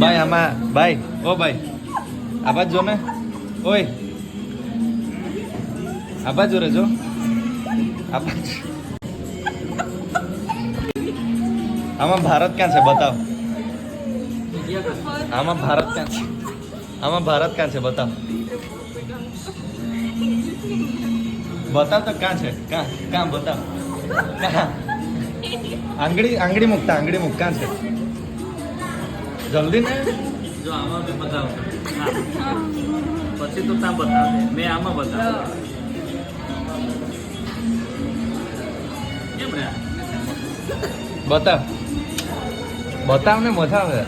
ભાઈ આમાં ભાઈ ઓ ભાઈ આ બાજુ જો ને ઓય આ બાજુ રે જો આ બાજુ આમાં ભારત ક્યાં છે બતાવ આમાં ભારત ક્યાં છે આમાં ભારત ક્યાં છે બતાવ બતાવ તો ક્યાં છે ક્યાં ક્યાં બતાવ ક્યાં આંગળી આંગળી મૂકતા આંગળી મૂક ક્યાં છે જલ્દી ને જો આમાં મેં બતાવું પછી તો ત્યાં બતાવે મેં આમાં બતાવ્યું કેમ રે બતાવ બતાવ ને મજા આવે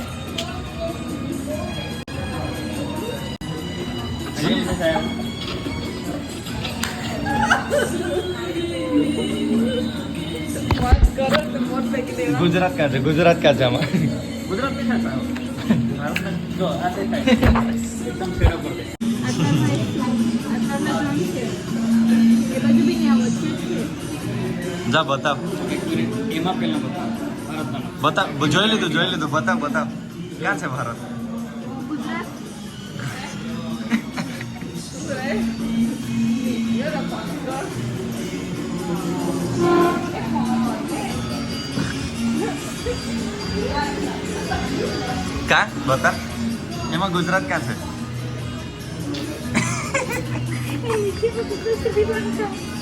ગુજરાત ક્યાં છે ગુજરાત ક્યાં છે આમાં ગુજરાત જો આ તે એકદમ છેડા પર જા બતાવ. એક મિનિટ. એમાં પહેલા બતાવો. બતાવ. જોઈ લીધું જોઈ લીધું. બતાવ બતાવ. ક્યાં છે ભારત? ક્યાં બતાવ એમાં ગુજરાત ક્યાં છે